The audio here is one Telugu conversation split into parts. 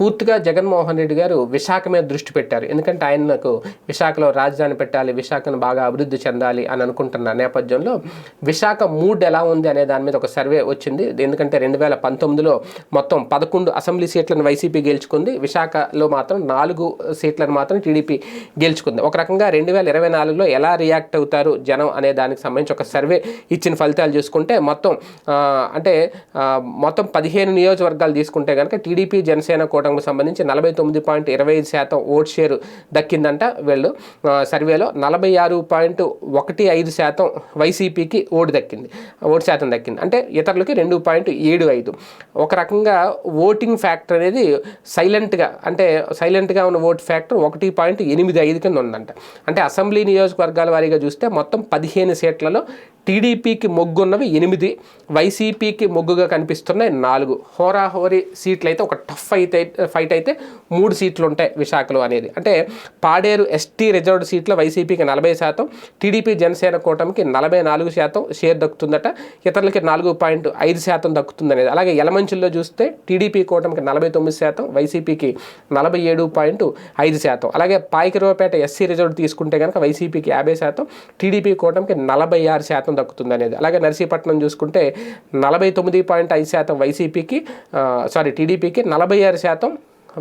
పూర్తిగా జగన్మోహన్ రెడ్డి గారు విశాఖ మీద దృష్టి పెట్టారు. ఎందుకంటే ఆయనకు విశాఖలో రాజధాని పెట్టాలి విశాఖను బాగా అభివృద్ధి చెందాలి అని అనుకుంటున్న నేపథ్యంలో విశాఖ మూడ్ ఎలా ఉంది అనే దాని మీద ఒక సర్వే వచ్చింది. ఎందుకంటే రెండు వేల పంతొమ్మిదిలో మొత్తం పదకొండు అసెంబ్లీ సీట్లను వైసీపీ గెలుచుకుంది. విశాఖలో మాత్రం నాలుగు సీట్లను మాత్రం టీడీపీ గెలుచుకుంది. ఒక రకంగా రెండు వేల ఇరవై నాలుగులో ఎలా రియాక్ట్ అవుతారు జనం అనే దానికి సంబంధించి ఒక సర్వే ఇచ్చిన ఫలితాలు చూసుకుంటే మొత్తం అంటే మొత్తం పదిహేను నియోజకవర్గాలు తీసుకుంటే కనుక టీడీపీ జనసేన కూడా కూటమికి సంబంధించి నలభై తొమ్మిది పాయింట్ ఇరవై ఐదు శాతం ఓట్ షేర్ దక్కిందంట వీళ్ళు. సర్వేలో నలభై ఆరు పాయింట్ ఒకటి ఐదు శాతం వైసీపీకి ఓటు దక్కింది. ఓటు శాతం దక్కింది. అంటే ఇతరులకి రెండు పాయింట్ ఏడు ఐదు. ఒక రకంగా ఓటింగ్ ఫ్యాక్టర్ అనేది సైలెంట్గా అంటే సైలెంట్గా ఉన్న ఓట్ ఫ్యాక్టర్ ఒకటి పాయింట్ ఎనిమిది ఐదు కింద ఉందంట. అంటే అసెంబ్లీ నియోజకవర్గాల వారీగా చూస్తే మొత్తం పదిహేను సీట్లలో టీడీపీకి మొగ్గున్నవి ఎనిమిది వైసీపీకి మొగ్గుగా కనిపిస్తున్నాయి నాలుగు. హోరాహోరీ సీట్లు అయితే ఒక టఫ్ అయితే ఫైట్ అయితే మూడు సీట్లు ఉంటాయి విశాఖలో అనేది. అంటే పాడేరు ఎస్టీ రిజర్వ్డ్ సీట్లో వైసీపీకి నలభై శాతం టీడీపీ జనసేన కూటమికి నలభై నాలుగు శాతం షేర్ దక్కుతుందట. ఇతరులకి నాలుగు పాయింట్ ఐదు శాతం దక్కుతుందనేది. అలాగే ఎలమంచుల్లో చూస్తే టీడీపీ కూటమికి నలభై తొమ్మిది శాతం వైసీపీకి నలభై ఏడు పాయింట్ ఐదు శాతం. అలాగే పాయకిరవపేట ఎస్సీ రిజర్వ్ తీసుకుంటే కనుక వైసీపీకి యాభై శాతం టీడీపీ కూటమికి నలభై ఆరు శాతం దక్కుతుంది అనేది అలాగే నర్సీపట్నం చూసుకుంటే నలభై తొమ్మిది పాయింట్ ఐదు శాతం వైసీపీకి సారీ టీడీపీకి నలభై ఆరు శాతం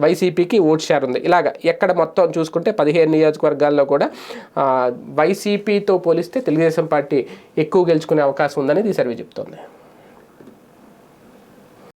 వైసీపీకి ఓట్ షేర్ ఉంది. ఇలాగ ఎక్కడ మొత్తం చూసుకుంటే పదిహేను నియోజకవర్గాల్లో కూడా వైసీపీతో పోలిస్తే తెలుగుదేశం పార్టీ ఎక్కువ గెలుచుకునే అవకాశం ఉందనేది ఈ సర్వే చెప్తోంది.